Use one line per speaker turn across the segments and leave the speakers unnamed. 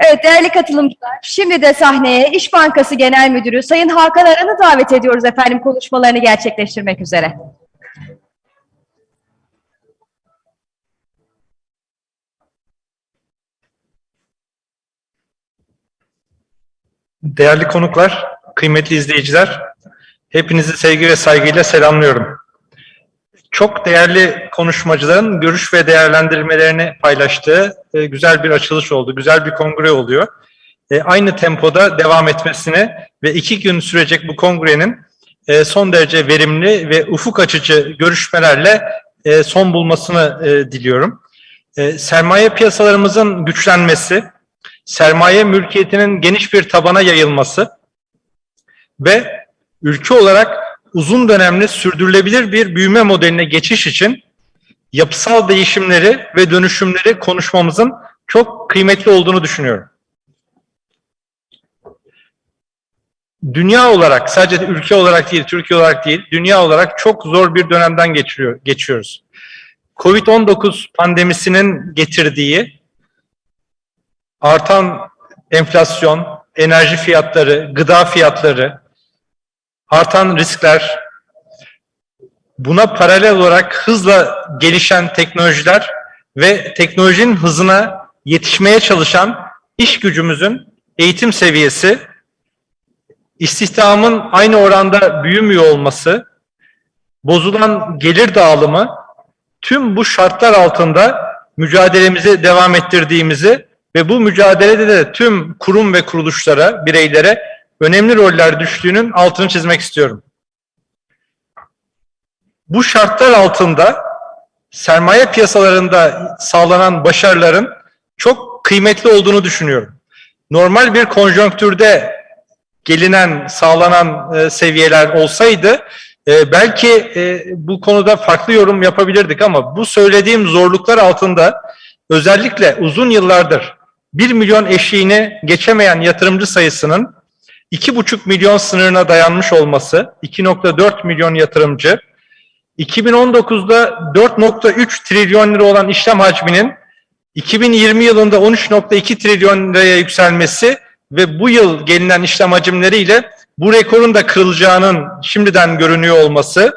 Evet değerli katılımcılar, şimdi de sahneye İş Bankası Genel Müdürü Sayın Hakan Aran'ı davet ediyoruz efendim konuşmalarını gerçekleştirmek üzere.
Değerli konuklar, kıymetli izleyiciler, hepinizi sevgi ve saygıyla selamlıyorum. Çok değerli konuşmacıların görüş ve değerlendirmelerini paylaştığı e, güzel bir açılış oldu, güzel bir kongre oluyor. E, aynı tempoda devam etmesini ve iki gün sürecek bu kongrenin e, son derece verimli ve ufuk açıcı görüşmelerle e, son bulmasını e, diliyorum. E, sermaye piyasalarımızın güçlenmesi, sermaye mülkiyetinin geniş bir tabana yayılması ve ülke olarak uzun dönemli sürdürülebilir bir büyüme modeline geçiş için yapısal değişimleri ve dönüşümleri konuşmamızın çok kıymetli olduğunu düşünüyorum. Dünya olarak, sadece ülke olarak değil, Türkiye olarak değil, dünya olarak çok zor bir dönemden geçiriyor, geçiyoruz. Covid-19 pandemisinin getirdiği artan enflasyon, enerji fiyatları, gıda fiyatları, artan riskler, buna paralel olarak hızla gelişen teknolojiler ve teknolojinin hızına yetişmeye çalışan iş gücümüzün eğitim seviyesi, istihdamın aynı oranda büyümüyor olması, bozulan gelir dağılımı, tüm bu şartlar altında mücadelemizi devam ettirdiğimizi ve bu mücadelede de tüm kurum ve kuruluşlara, bireylere önemli roller düştüğünün altını çizmek istiyorum. Bu şartlar altında sermaye piyasalarında sağlanan başarıların çok kıymetli olduğunu düşünüyorum. Normal bir konjonktürde gelinen, sağlanan e, seviyeler olsaydı e, belki e, bu konuda farklı yorum yapabilirdik ama bu söylediğim zorluklar altında özellikle uzun yıllardır 1 milyon eşiğini geçemeyen yatırımcı sayısının 2,5 milyon sınırına dayanmış olması, 2.4 milyon yatırımcı, 2019'da 4.3 trilyon lira olan işlem hacminin 2020 yılında 13.2 trilyon liraya yükselmesi ve bu yıl gelinen işlem hacimleriyle bu rekorun da kırılacağının şimdiden görünüyor olması,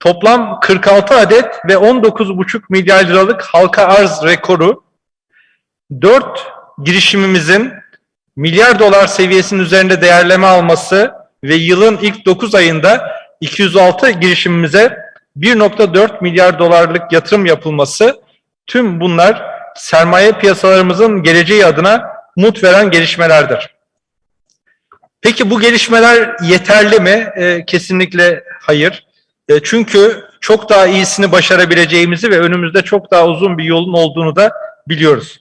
toplam 46 adet ve 19,5 milyar liralık halka arz rekoru, 4 girişimimizin milyar dolar seviyesinin üzerinde değerleme alması ve yılın ilk 9 ayında 206 girişimimize 1.4 milyar dolarlık yatırım yapılması tüm bunlar sermaye piyasalarımızın geleceği adına umut veren gelişmelerdir. Peki bu gelişmeler yeterli mi? E, kesinlikle hayır. E, çünkü çok daha iyisini başarabileceğimizi ve önümüzde çok daha uzun bir yolun olduğunu da biliyoruz.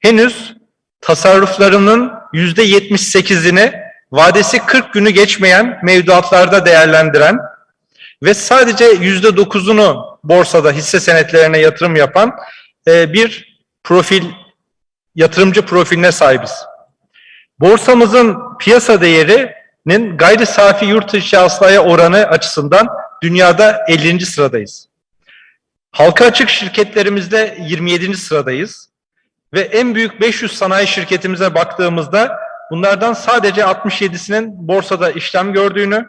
Henüz tasarruflarının yüzde 78'ini vadesi 40 günü geçmeyen mevduatlarda değerlendiren ve sadece yüzde 9'unu borsada hisse senetlerine yatırım yapan e, bir profil, yatırımcı profiline sahibiz. Borsamızın piyasa değerinin gayri safi yurt dışı hasılaya oranı açısından dünyada 50. sıradayız. Halka açık şirketlerimizde 27. sıradayız. Ve en büyük 500 sanayi şirketimize baktığımızda bunlardan sadece 67'sinin borsada işlem gördüğünü,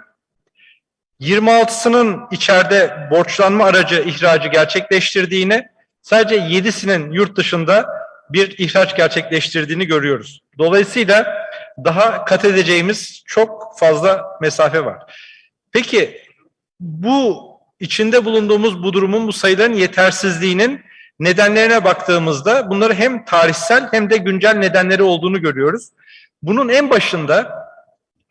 26'sının içeride borçlanma aracı ihracı gerçekleştirdiğini, sadece 7'sinin yurt dışında bir ihraç gerçekleştirdiğini görüyoruz. Dolayısıyla daha kat edeceğimiz çok fazla mesafe var. Peki bu içinde bulunduğumuz bu durumun bu sayıların yetersizliğinin nedenlerine baktığımızda bunları hem tarihsel hem de güncel nedenleri olduğunu görüyoruz. Bunun en başında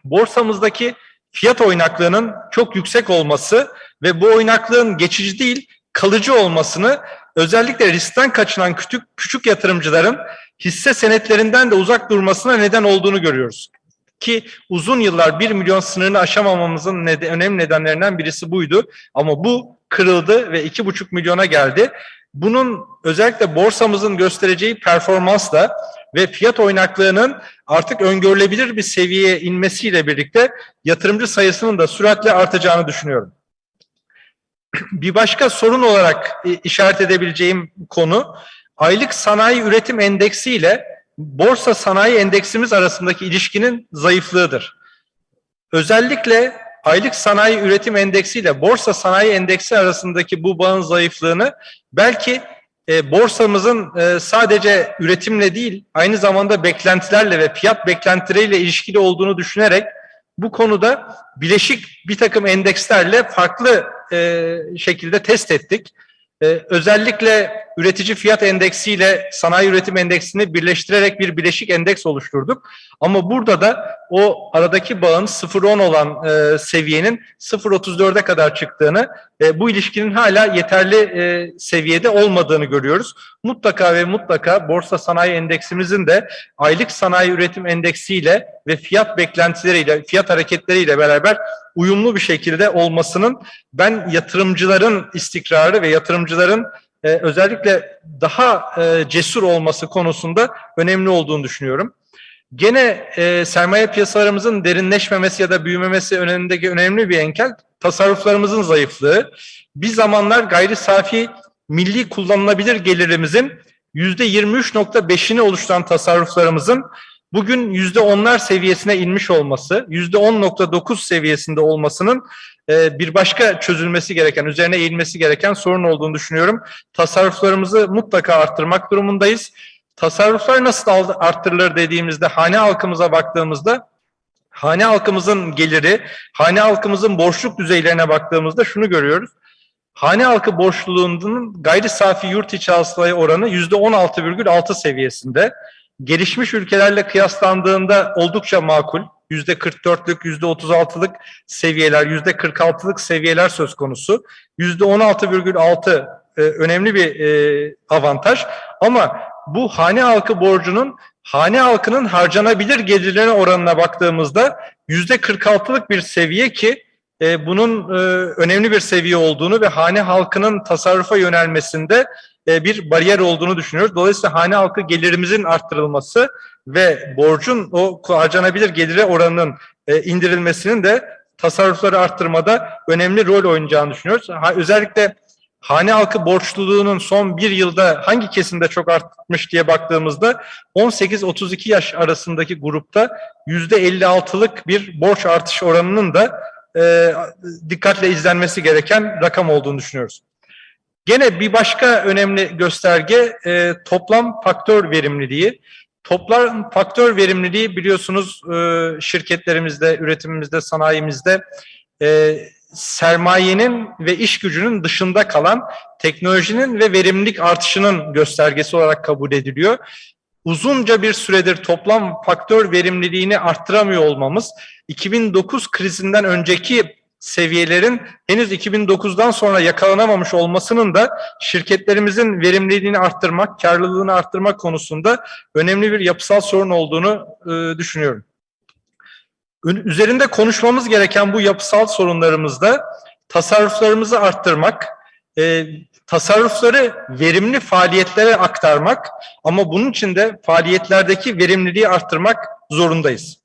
borsamızdaki fiyat oynaklığının çok yüksek olması ve bu oynaklığın geçici değil kalıcı olmasını özellikle riskten kaçınan küçük, küçük yatırımcıların hisse senetlerinden de uzak durmasına neden olduğunu görüyoruz. Ki uzun yıllar 1 milyon sınırını aşamamamızın neden, önemli nedenlerinden birisi buydu. Ama bu kırıldı ve 2,5 milyona geldi. Bunun özellikle borsamızın göstereceği performansla ve fiyat oynaklığının artık öngörülebilir bir seviyeye inmesiyle birlikte yatırımcı sayısının da süratle artacağını düşünüyorum. Bir başka sorun olarak işaret edebileceğim konu aylık sanayi üretim endeksi ile borsa sanayi endeksimiz arasındaki ilişkinin zayıflığıdır. Özellikle aylık sanayi üretim endeksi ile borsa sanayi endeksi arasındaki bu bağın zayıflığını belki e, borsamızın e, sadece üretimle değil aynı zamanda beklentilerle ve fiyat beklentileriyle ilişkili olduğunu düşünerek bu konuda bileşik bir takım endekslerle farklı e, şekilde test ettik. E, özellikle üretici fiyat endeksiyle sanayi üretim endeksini birleştirerek bir bileşik endeks oluşturduk. Ama burada da o aradaki bağın 0.10 olan e, seviyenin 0.34'e kadar çıktığını, e, bu ilişkinin hala yeterli e, seviyede olmadığını görüyoruz. Mutlaka ve mutlaka borsa sanayi endeksimizin de aylık sanayi üretim endeksiyle ve fiyat beklentileriyle, fiyat hareketleriyle beraber uyumlu bir şekilde olmasının ben yatırımcıların istikrarı ve yatırımcıların e, özellikle daha e, cesur olması konusunda önemli olduğunu düşünüyorum. Gene e, sermaye piyasalarımızın derinleşmemesi ya da büyümemesi önündeki önemli bir enkel tasarruflarımızın zayıflığı. Bir zamanlar gayri safi milli kullanılabilir gelirimizin %23.5'ini oluşturan tasarruflarımızın bugün %10'lar seviyesine inmiş olması, %10.9 seviyesinde olmasının bir başka çözülmesi gereken, üzerine eğilmesi gereken sorun olduğunu düşünüyorum. Tasarruflarımızı mutlaka arttırmak durumundayız. Tasarruflar nasıl arttırılır dediğimizde hane halkımıza baktığımızda hane halkımızın geliri, hane halkımızın borçluk düzeylerine baktığımızda şunu görüyoruz. Hane halkı borçluluğunun gayri safi yurt içi hasılaya oranı %16,6 seviyesinde. Gelişmiş ülkelerle kıyaslandığında oldukça makul. %44'lük, %36'lık seviyeler, %46'lık seviyeler söz konusu. %16,6 e, önemli bir e, avantaj. Ama bu hane halkı borcunun hane halkının harcanabilir gelirlerine oranına baktığımızda %46'lık bir seviye ki e, bunun e, önemli bir seviye olduğunu ve hane halkının tasarrufa yönelmesinde bir bariyer olduğunu düşünüyoruz. Dolayısıyla hane halkı gelirimizin arttırılması ve borcun o harcanabilir gelire oranının e, indirilmesinin de tasarrufları arttırmada önemli rol oynayacağını düşünüyoruz. Özellikle hane halkı borçluluğunun son bir yılda hangi kesimde çok artmış diye baktığımızda 18-32 yaş arasındaki grupta %56'lık bir borç artış oranının da e, dikkatle izlenmesi gereken rakam olduğunu düşünüyoruz. Gene bir başka önemli gösterge e, toplam faktör verimliliği. Toplam faktör verimliliği biliyorsunuz e, şirketlerimizde, üretimimizde, sanayimizde e, sermayenin ve iş gücünün dışında kalan teknolojinin ve verimlilik artışının göstergesi olarak kabul ediliyor. Uzunca bir süredir toplam faktör verimliliğini arttıramıyor olmamız 2009 krizinden önceki seviyelerin henüz 2009'dan sonra yakalanamamış olmasının da şirketlerimizin verimliliğini arttırmak, karlılığını arttırmak konusunda önemli bir yapısal sorun olduğunu e, düşünüyorum. Üzerinde konuşmamız gereken bu yapısal sorunlarımızda tasarruflarımızı arttırmak, e, tasarrufları verimli faaliyetlere aktarmak ama bunun için de faaliyetlerdeki verimliliği arttırmak zorundayız.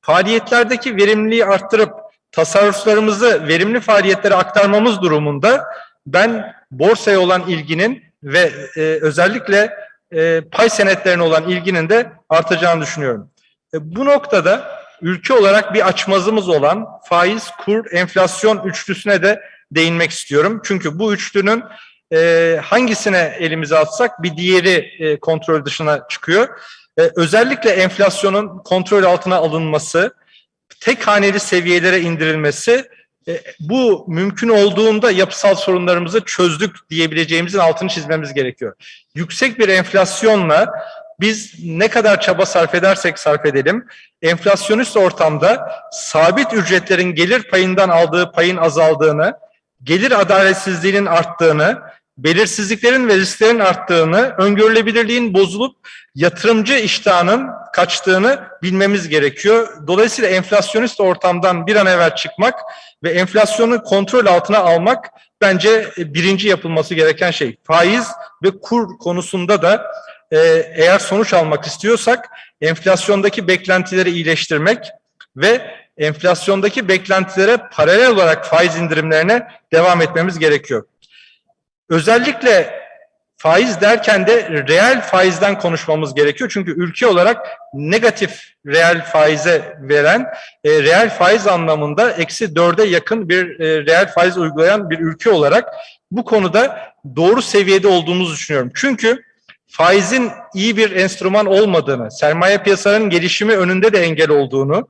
Faaliyetlerdeki verimliliği arttırıp tasarruflarımızı verimli faaliyetlere aktarmamız durumunda ben borsaya olan ilginin ve e, özellikle e, pay senetlerine olan ilginin de artacağını düşünüyorum. E, bu noktada ülke olarak bir açmazımız olan faiz, kur, enflasyon üçlüsüne de değinmek istiyorum. Çünkü bu üçlünün e, hangisine elimize atsak bir diğeri e, kontrol dışına çıkıyor. E, özellikle enflasyonun kontrol altına alınması, tek haneli seviyelere indirilmesi e, bu mümkün olduğunda yapısal sorunlarımızı çözdük diyebileceğimizin altını çizmemiz gerekiyor. Yüksek bir enflasyonla biz ne kadar çaba sarf edersek sarf edelim, enflasyonist ortamda sabit ücretlerin gelir payından aldığı payın azaldığını, gelir adaletsizliğinin arttığını, belirsizliklerin ve risklerin arttığını, öngörülebilirliğin bozulup yatırımcı iştahının kaçtığını bilmemiz gerekiyor. Dolayısıyla enflasyonist ortamdan bir an evvel çıkmak ve enflasyonu kontrol altına almak bence birinci yapılması gereken şey. Faiz ve kur konusunda da e, eğer sonuç almak istiyorsak enflasyondaki beklentileri iyileştirmek ve enflasyondaki beklentilere paralel olarak faiz indirimlerine devam etmemiz gerekiyor. Özellikle faiz derken de reel faizden konuşmamız gerekiyor. Çünkü ülke olarak negatif reel faize veren, e, reel faiz anlamında eksi dörde yakın bir e, reel faiz uygulayan bir ülke olarak bu konuda doğru seviyede olduğumuzu düşünüyorum. Çünkü faizin iyi bir enstrüman olmadığını, sermaye piyasalarının gelişimi önünde de engel olduğunu,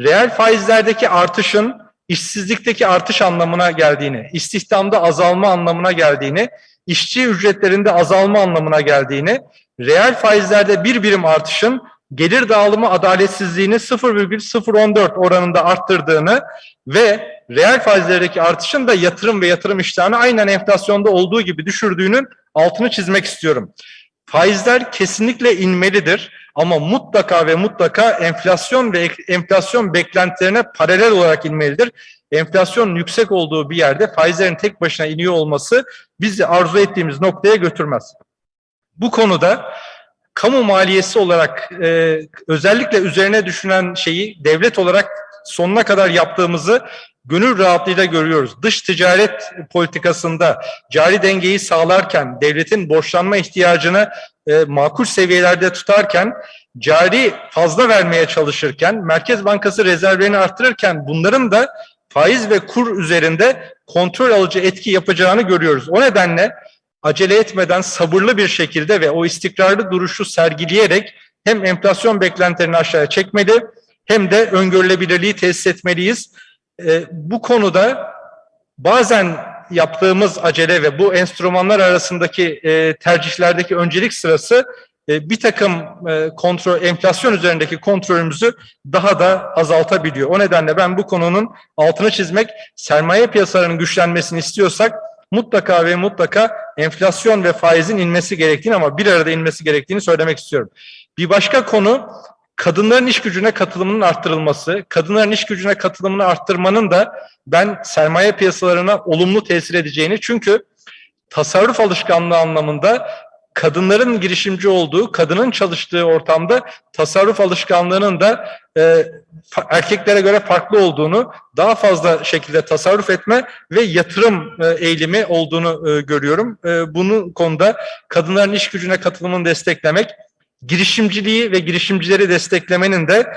reel faizlerdeki artışın işsizlikteki artış anlamına geldiğini, istihdamda azalma anlamına geldiğini, işçi ücretlerinde azalma anlamına geldiğini, reel faizlerde bir birim artışın gelir dağılımı adaletsizliğini 0,014 oranında arttırdığını ve reel faizlerdeki artışın da yatırım ve yatırım iştahını aynen enflasyonda olduğu gibi düşürdüğünün altını çizmek istiyorum. Faizler kesinlikle inmelidir ama mutlaka ve mutlaka enflasyon ve enflasyon beklentilerine paralel olarak inmelidir. Enflasyon yüksek olduğu bir yerde faizlerin tek başına iniyor olması bizi arzu ettiğimiz noktaya götürmez. Bu konuda kamu maliyesi olarak e, özellikle üzerine düşünen şeyi devlet olarak sonuna kadar yaptığımızı gönül rahatlığıyla görüyoruz. Dış ticaret politikasında cari dengeyi sağlarken, devletin borçlanma ihtiyacını e, makul seviyelerde tutarken, cari fazla vermeye çalışırken, Merkez Bankası rezervlerini arttırırken bunların da faiz ve kur üzerinde kontrol alıcı etki yapacağını görüyoruz. O nedenle acele etmeden sabırlı bir şekilde ve o istikrarlı duruşu sergileyerek hem enflasyon beklentilerini aşağıya çekmeli hem de öngörülebilirliği tesis etmeliyiz. Ee, bu konuda bazen yaptığımız acele ve bu enstrümanlar arasındaki e, tercihlerdeki öncelik sırası e, bir takım e, kontrol enflasyon üzerindeki kontrolümüzü daha da azaltabiliyor. O nedenle ben bu konunun altını çizmek, sermaye piyasalarının güçlenmesini istiyorsak mutlaka ve mutlaka enflasyon ve faizin inmesi gerektiğini ama bir arada inmesi gerektiğini söylemek istiyorum. Bir başka konu kadınların iş gücüne katılımının arttırılması. Kadınların iş gücüne katılımını arttırmanın da ben sermaye piyasalarına olumlu tesir edeceğini çünkü tasarruf alışkanlığı anlamında kadınların girişimci olduğu, kadının çalıştığı ortamda tasarruf alışkanlığının da e, erkeklere göre farklı olduğunu, daha fazla şekilde tasarruf etme ve yatırım e, eğilimi olduğunu e, görüyorum. E, bunun konuda kadınların iş gücüne katılımını desteklemek, girişimciliği ve girişimcileri desteklemenin de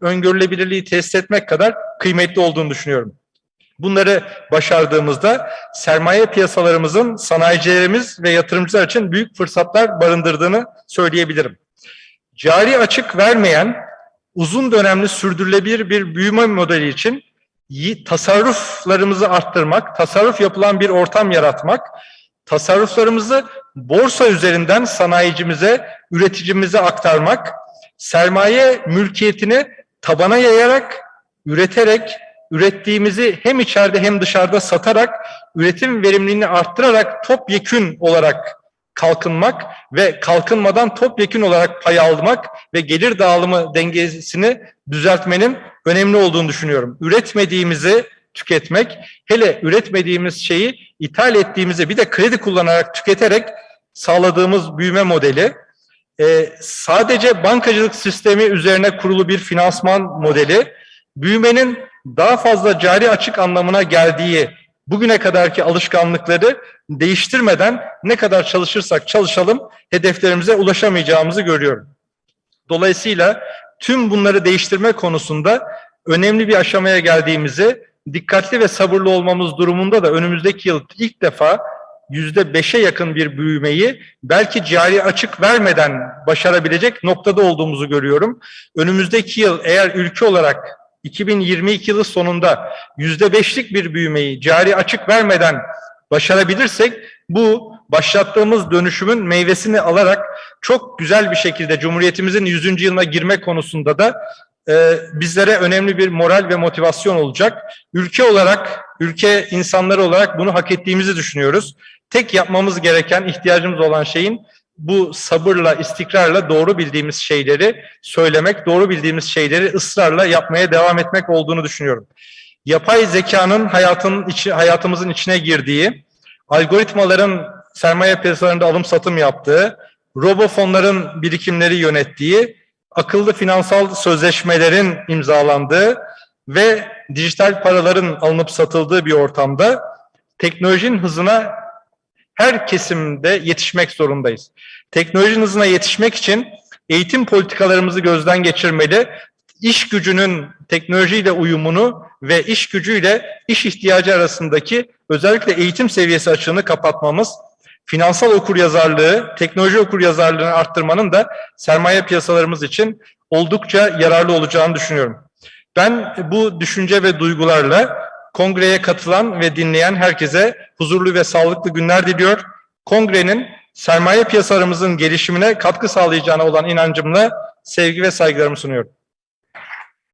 öngörülebilirliği tesis etmek kadar kıymetli olduğunu düşünüyorum. Bunları başardığımızda sermaye piyasalarımızın sanayicilerimiz ve yatırımcılar için büyük fırsatlar barındırdığını söyleyebilirim. Cari açık vermeyen, uzun dönemli sürdürülebilir bir büyüme modeli için tasarruflarımızı arttırmak, tasarruf yapılan bir ortam yaratmak, tasarruflarımızı borsa üzerinden sanayicimize, üreticimize aktarmak, sermaye mülkiyetini tabana yayarak, üreterek, ürettiğimizi hem içeride hem dışarıda satarak, üretim verimliliğini arttırarak topyekün olarak kalkınmak ve kalkınmadan topyekün olarak pay almak ve gelir dağılımı dengesini düzeltmenin önemli olduğunu düşünüyorum. Üretmediğimizi tüketmek, hele üretmediğimiz şeyi ithal ettiğimizi bir de kredi kullanarak tüketerek sağladığımız büyüme modeli, e, sadece bankacılık sistemi üzerine kurulu bir finansman modeli, büyümenin daha fazla cari açık anlamına geldiği bugüne kadarki alışkanlıkları değiştirmeden ne kadar çalışırsak çalışalım hedeflerimize ulaşamayacağımızı görüyorum. Dolayısıyla tüm bunları değiştirme konusunda önemli bir aşamaya geldiğimizi, dikkatli ve sabırlı olmamız durumunda da önümüzdeki yıl ilk defa yüzde beşe yakın bir büyümeyi belki cari açık vermeden başarabilecek noktada olduğumuzu görüyorum. Önümüzdeki yıl eğer ülke olarak 2022 yılı sonunda yüzde beşlik bir büyümeyi cari açık vermeden başarabilirsek bu başlattığımız dönüşümün meyvesini alarak çok güzel bir şekilde Cumhuriyetimizin 100. yılına girme konusunda da e, bizlere önemli bir moral ve motivasyon olacak. Ülke olarak, ülke insanları olarak bunu hak ettiğimizi düşünüyoruz. Tek yapmamız gereken, ihtiyacımız olan şeyin bu sabırla, istikrarla doğru bildiğimiz şeyleri söylemek, doğru bildiğimiz şeyleri ısrarla yapmaya devam etmek olduğunu düşünüyorum. Yapay zekanın hayatın içi, hayatımızın içine girdiği, algoritmaların sermaye piyasalarında alım satım yaptığı, robofonların birikimleri yönettiği, akıllı finansal sözleşmelerin imzalandığı ve dijital paraların alınıp satıldığı bir ortamda teknolojinin hızına her kesimde yetişmek zorundayız. Teknolojinin hızına yetişmek için eğitim politikalarımızı gözden geçirmeli, iş gücünün teknolojiyle uyumunu ve iş gücüyle iş ihtiyacı arasındaki özellikle eğitim seviyesi açığını kapatmamız, finansal okuryazarlığı, teknoloji okuryazarlığını arttırmanın da sermaye piyasalarımız için oldukça yararlı olacağını düşünüyorum. Ben bu düşünce ve duygularla kongreye katılan ve dinleyen herkese huzurlu ve sağlıklı günler diliyor. Kongrenin sermaye piyasalarımızın gelişimine katkı sağlayacağına olan inancımla sevgi ve saygılarımı sunuyorum.